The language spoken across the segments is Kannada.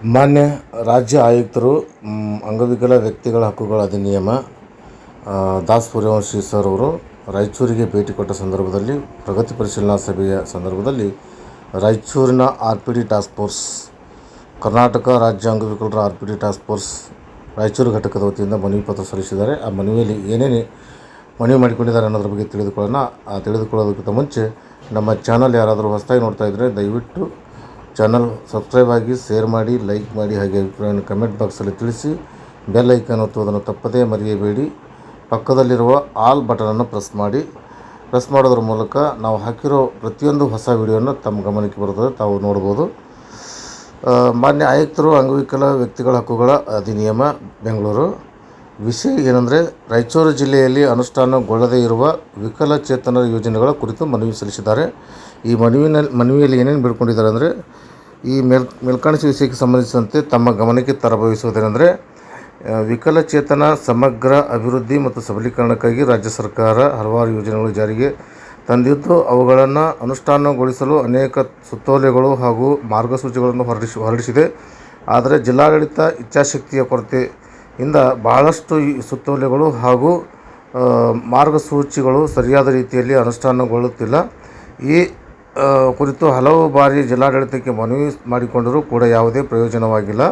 ಮಾನ್ಯ ರಾಜ್ಯ ಆಯುಕ್ತರು ಅಂಗವಿಕಲ ವ್ಯಕ್ತಿಗಳ ಹಕ್ಕುಗಳ ಅಧಿನಿಯಮ ದಾಸ್ ಸೂರ್ಯವಂಶಿ ಸರ್ ಅವರು ರಾಯಚೂರಿಗೆ ಭೇಟಿ ಕೊಟ್ಟ ಸಂದರ್ಭದಲ್ಲಿ, ಪ್ರಗತಿ ಪರಿಶೀಲನಾ ಸಭೆಯ ಸಂದರ್ಭದಲ್ಲಿ ರಾಯಚೂರಿನ R P D task force, Karnataka ರಾಜ್ಯ ಅಂಗವಿಕಲರ R P D task force Raichur ಘಟಕದ ವತಿಯಿಂದ ಮನವಿ ಪತ್ರ ಸಲ್ಲಿಸಿದ್ದಾರೆ. ಆ ಮನವಿಯಲ್ಲಿ ಏನೇನು ಮನವಿ ಮಾಡಿಕೊಂಡಿದ್ದಾರೆ ಅನ್ನೋದ್ರ ಬಗ್ಗೆ ತಿಳಿದುಕೊಳ್ಳೋಣ. ಆ, ತಿಳಿದುಕೊಳ್ಳೋದಕ್ಕಿಂತ ಮುಂಚೆ ನಮ್ಮ ಚಾನಲ್ ಯಾರಾದರೂ ಹೊಸದಾಗಿ ನೋಡ್ತಾ ಇದ್ದರೆ ದಯವಿಟ್ಟು ಚಾನಲ್ ಸಬ್ಸ್ಕ್ರೈಬ್ ಆಗಿ ಶೇರ್ ಮಾಡಿ ಲೈಕ್ ಮಾಡಿ ಹಾಗೆ ಅಭಿಪ್ರಾಯವನ್ನು ಕಮೆಂಟ್ ಬಾಕ್ಸಲ್ಲಿ ತಿಳಿಸಿ ಬೆಲ್ ಐಕನ್ ಒತ್ತುವುದನ್ನು ತಪ್ಪದೇ ಮರೆಯಬೇಡಿ. ಪಕ್ಕದಲ್ಲಿರುವ ಆಲ್ ಬಟನನ್ನು ಪ್ರೆಸ್ ಮಾಡಿ. ಪ್ರೆಸ್ ಮಾಡೋದ್ರ ಮೂಲಕ ನಾವು ಹಾಕಿರೋ ಪ್ರತಿಯೊಂದು ಹೊಸ ವಿಡಿಯೋನ ತಮ್ಮ ಗಮನಕ್ಕೆ ಬರುತ್ತದೆ, ತಾವು ನೋಡ್ಬೋದು ಮಾನ್ಯ ಆಯುಕ್ತರು, ಅಂಗವಿಕಲ ವ್ಯಕ್ತಿಗಳ ಹಕ್ಕುಗಳ ಅಧಿನಿಯಮ, ಬೆಂಗಳೂರು. ವಿಷಯ ಏನಂದರೆ, ರಾಯಚೂರು ಜಿಲ್ಲೆಯಲ್ಲಿ ಅನುಷ್ಠಾನಗೊಳ್ಳದೇ ಇರುವ ವಿಕಲಚೇತನರ ಯೋಜನೆಗಳ ಕುರಿತು ಮನವಿ ಸಲ್ಲಿಸಿದ್ದಾರೆ. ಈ ಮನವಿನಲ್ಲಿ ಮನವಿಯಲ್ಲಿ ಏನೇನು ಬೇಡ್ಕೊಂಡಿದ್ದಾರೆ ಅಂದರೆ, ಈ ಮೇಲ್ ಮೇಲ್ಕಾಣಿಸುವ ವಿಷಯಕ್ಕೆ ಸಂಬಂಧಿಸಿದಂತೆ ತಮ್ಮ ಗಮನಕ್ಕೆ ತರಭವಿಸುವುದೇನೆಂದರೆ ವಿಕಲಚೇತನ, ಸಮಗ್ರ ಅಭಿವೃದ್ಧಿ ಮತ್ತು ಸಬಲೀಕರಣಕ್ಕಾಗಿ ರಾಜ್ಯ ಸರ್ಕಾರ ಹಲವಾರು ಯೋಜನೆಗಳು ಜಾರಿಗೆ ತಂದಿದ್ದು, ಅವುಗಳನ್ನು ಅನುಷ್ಠಾನಗೊಳಿಸಲು ಅನೇಕ ಸುತ್ತೋಲೆಗಳು ಹಾಗೂ ಮಾರ್ಗಸೂಚಿಗಳನ್ನು ಹೊರಡಿಸಿ ಹೊರಡಿಸಿದೆ. ಆದರೆ ಜಿಲ್ಲಾಡಳಿತ ಇಚ್ಛಾಶಕ್ತಿಯ ಕೊರತೆಯಿಂದ ಬಹಳಷ್ಟು ಸುತ್ತೋಲೆಗಳು ಹಾಗೂ ಮಾರ್ಗಸೂಚಿಗಳು ಸರಿಯಾದ ರೀತಿಯಲ್ಲಿ ಅನುಷ್ಠಾನಗೊಳ್ಳುತ್ತಿಲ್ಲ. ಈ ಕುರಿತು ಹಲವು ಬಾರಿ ಜಿಲ್ಲಾಡಳಿತಕ್ಕೆ ಮನವಿ ಮಾಡಿಕೊಂಡರೂ ಕೂಡ ಯಾವುದೇ ಪ್ರಯೋಜನವಾಗಿಲ್ಲ.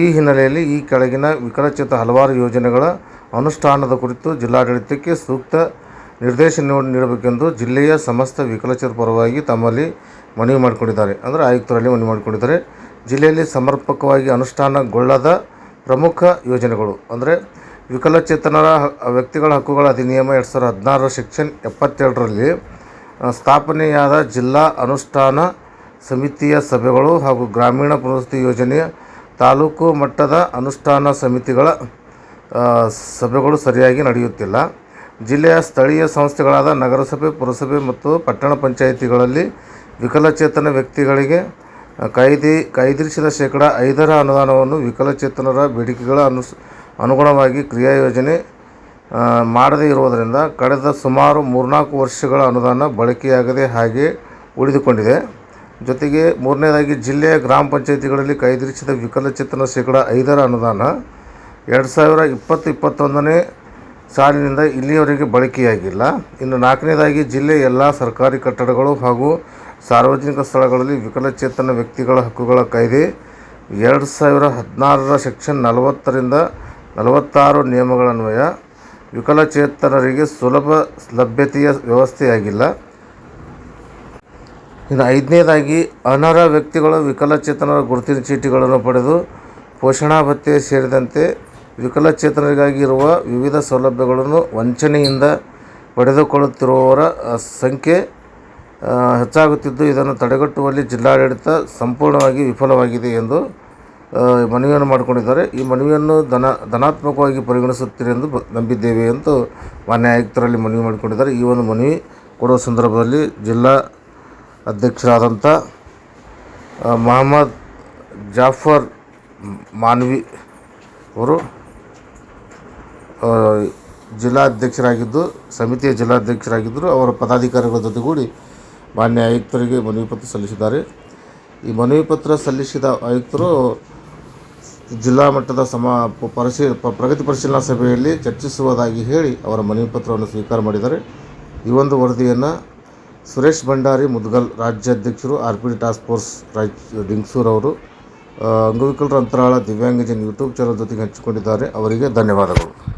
ಈ ಹಿನ್ನೆಲೆಯಲ್ಲಿ ಈ ಕೆಳಗಿನ ವಿಕಲಚೇತ ಹಲವಾರು ಯೋಜನೆಗಳ ಅನುಷ್ಠಾನದ ಕುರಿತು ಜಿಲ್ಲಾಡಳಿತಕ್ಕೆ ಸೂಕ್ತ ನಿರ್ದೇಶನ ನೀಡಬೇಕೆಂದು ಜಿಲ್ಲೆಯ ಸಮಸ್ತ ವಿಕಲಚೇತ ಪರವಾಗಿ ತಮ್ಮಲ್ಲಿ ಮನವಿ ಮಾಡಿಕೊಂಡಿದ್ದಾರೆ. ಅಂದರೆ ಆಯುಕ್ತರಲ್ಲಿ ಮನವಿ ಮಾಡಿಕೊಂಡಿದ್ದಾರೆ. ಜಿಲ್ಲೆಯಲ್ಲಿ ಸಮರ್ಪಕವಾಗಿ ಅನುಷ್ಠಾನಗೊಳ್ಳದ ಪ್ರಮುಖ ಯೋಜನೆಗಳು ಅಂದರೆ ವಿಕಲಚೇತನರ ವ್ಯಕ್ತಿಗಳ ಹಕ್ಕುಗಳ ಅಧಿನಿಯಮ ಎರಡು ಸಾವಿರದ ಹದಿನಾರರ ಸೆಕ್ಷನ್ ಎಪ್ಪತ್ತೆರಡರಲ್ಲಿ ಸ್ಥಾಪನೆಯಾದ ಜಿಲ್ಲಾ ಅನುಷ್ಠಾನ ಸಮಿತಿಯ ಸಭೆಗಳು ಹಾಗೂ ಗ್ರಾಮೀಣ ಪುನರ್ವಸತಿ ಯೋಜನೆಯ ತಾಲೂಕು ಮಟ್ಟದ ಅನುಷ್ಠಾನ ಸಮಿತಿಗಳ ಸಭೆಗಳು ಸರಿಯಾಗಿ ನಡೆಯುತ್ತಿಲ್ಲ. ಜಿಲ್ಲೆಯ ಸ್ಥಳೀಯ ಸಂಸ್ಥೆಗಳಾದ ನಗರಸಭೆ, ಪುರಸಭೆ ಮತ್ತು ಪಟ್ಟಣ ಪಂಚಾಯಿತಿಗಳಲ್ಲಿ ವಿಕಲಚೇತನ ವ್ಯಕ್ತಿಗಳಿಗೆ ಕಾಯ್ದಿ ಕಾಯ್ದೆ, ಕಾಯ್ದಿರಿಸಿದ ಶೇಕಡ ಐದರ ಅನುದಾನವನ್ನು ವಿಕಲಚೇತನರ ಬೇಡಿಕೆಗಳ ಅನುಸ್, ಅನುಗುಣವಾಗಿ ಕ್ರಿಯಾ ಯೋಜನೆ ಮಾಡದೇ ಇರುವುದರಿಂದ ಕಳೆದ ಸುಮಾರು ಮೂರ್ನಾಲ್ಕು ವರ್ಷಗಳ ಅನುದಾನ ಬಳಕೆಯಾಗದೆ ಹಾಗೆ ಉಳಿದುಕೊಂಡಿದೆ. ಜೊತೆಗೆ ಮೂರನೇದಾಗಿ ಜಿಲ್ಲೆಯ ಗ್ರಾಮ ಪಂಚಾಯಿತಿಗಳಲ್ಲಿ ಕೈದಿರಿಸಿದ ವಿಕಲಚೇತನ ಶೇಕಡ ಐದರ ಅನುದಾನ ಎರಡು ಸಾವಿರ ಇಪ್ಪತ್ತು ಇಪ್ಪತ್ತೊಂದನೇ ಸಾಲಿನಿಂದ ಇಲ್ಲಿಯವರೆಗೆ ಬಳಕೆಯಾಗಿಲ್ಲ. ಇನ್ನು ನಾಲ್ಕನೇದಾಗಿ ಜಿಲ್ಲೆಯ ಎಲ್ಲ ಸರ್ಕಾರಿ ಕಟ್ಟಡಗಳು ಹಾಗೂ ಸಾರ್ವಜನಿಕ ಸ್ಥಳಗಳಲ್ಲಿ ವಿಕಲಚೇತನ ವ್ಯಕ್ತಿಗಳ ಹಕ್ಕುಗಳ ಕಾಯ್ದೆ, ಎರಡು ಸಾವಿರ ಹದಿನಾರರ ಸೆಕ್ಷನ್ ನಲವತ್ತರಿಂದ ನಲವತ್ತಾರು ನಿಯಮಗಳನ್ವಯ ವಿಕಲಚೇತನರಿಗೆ ಸುಲಭ ಲಭ್ಯತೆಯ ವ್ಯವಸ್ಥೆಯಾಗಿಲ್ಲ. ಇನ್ನು ಐದನೇದಾಗಿ, ಅನರ್ಹ ವ್ಯಕ್ತಿಗಳು ವಿಕಲಚೇತನರ ಗುರುತಿನ ಚೀಟಿಗಳನ್ನು ಪಡೆದು ಪೋಷಣಾ ಭತ್ಯೆ ಸೇರಿದಂತೆ ವಿಕಲಚೇತನರಿಗಾಗಿ ಇರುವ ವಿವಿಧ ಸೌಲಭ್ಯಗಳನ್ನು ವಂಚನೆಯಿಂದ ಪಡೆದುಕೊಳ್ಳುತ್ತಿರುವವರ ಸಂಖ್ಯೆ ಹೆಚ್ಚಾಗುತ್ತಿದ್ದು ಇದನ್ನು ತಡೆಗಟ್ಟುವಲ್ಲಿ ಜಿಲ್ಲಾಡಳಿತ ಸಂಪೂರ್ಣವಾಗಿ ವಿಫಲವಾಗಿದೆ ಎಂದು ಮನವಿಯನ್ನು ಮಾಡಿಕೊಂಡಿದ್ದಾರೆ. ಈ ಮನವಿಯನ್ನು ಧನ, ಧನಾತ್ಮಕವಾಗಿ ಪರಿಗಣಿಸುತ್ತೀರಿ ಎಂದು ನಂಬಿದ್ದೇವೆ ಎಂದು ಮಾನ್ಯ ಆಯುಕ್ತರಲ್ಲಿ ಮನವಿ ಮಾಡಿಕೊಂಡಿದ್ದಾರೆ. ಈ ಒಂದು ಮನವಿ ಕೊಡುವ ಸಂದರ್ಭದಲ್ಲಿ ಜಿಲ್ಲಾ ಅಧ್ಯಕ್ಷರಾದಂಥ ಮಹಮ್ಮದ್ ಜಾಫರ್ ಮಾನ್ವಿ ಅವರು ಜಿಲ್ಲಾ ಜಿಲ್ಲಾಧ್ಯಕ್ಷರಾಗಿದ್ದು ಸಮಿತಿಯ ಜಿಲ್ಲಾಧ್ಯಕ್ಷರಾಗಿದ್ದರು ಅವರ ಪದಾಧಿಕಾರಿಗಳ ಜೊತೆಗೂಡಿ ಮಾನ್ಯ ಆಯುಕ್ತರಿಗೆ ಮನವಿ ಪತ್ರ ಸಲ್ಲಿಸಿದ್ದಾರೆ. ಈ ಮನವಿ ಪತ್ರ ಸಲ್ಲಿಸಿದ ಆಯುಕ್ತರು ಜಿಲ್ಲಾ ಮಟ್ಟದ ಸಮ ಪ- ಪರಿಶೀಲ ಪ- ಪ್ರಗತಿ ಪರಿಶೀಲನಾ ಸಭೆಯಲ್ಲಿ ಚರ್ಚಿಸುವುದಾಗಿ ಹೇಳಿ ಅವರ ಮನವಿ ಪತ್ರವನ್ನು ಸ್ವೀಕಾರ ಮಾಡಿದ್ದಾರೆ. ಈ ಒಂದು ವರದಿಯನ್ನು ಸುರೇಶ್ ಭಂಡಾರಿ ಮುದ್ಗಲ್ ರಾಜ್ಯಾಧ್ಯಕ್ಷರು R P D task force Raj Dingsur ಅವರು ಆ, ಅಂಗವಿಕಲರ ಅಂತರಾಳ ದಿವ್ಯಾಂಗಜನ್ ಯೂಟ್ಯೂಬ್ ಚಾನಲ್ ಜೊತೆಗೆ ಹಂಚಿಕೊಂಡಿದ್ದಾರೆ. ಅವರಿಗೆ ಧನ್ಯವಾದಗಳು.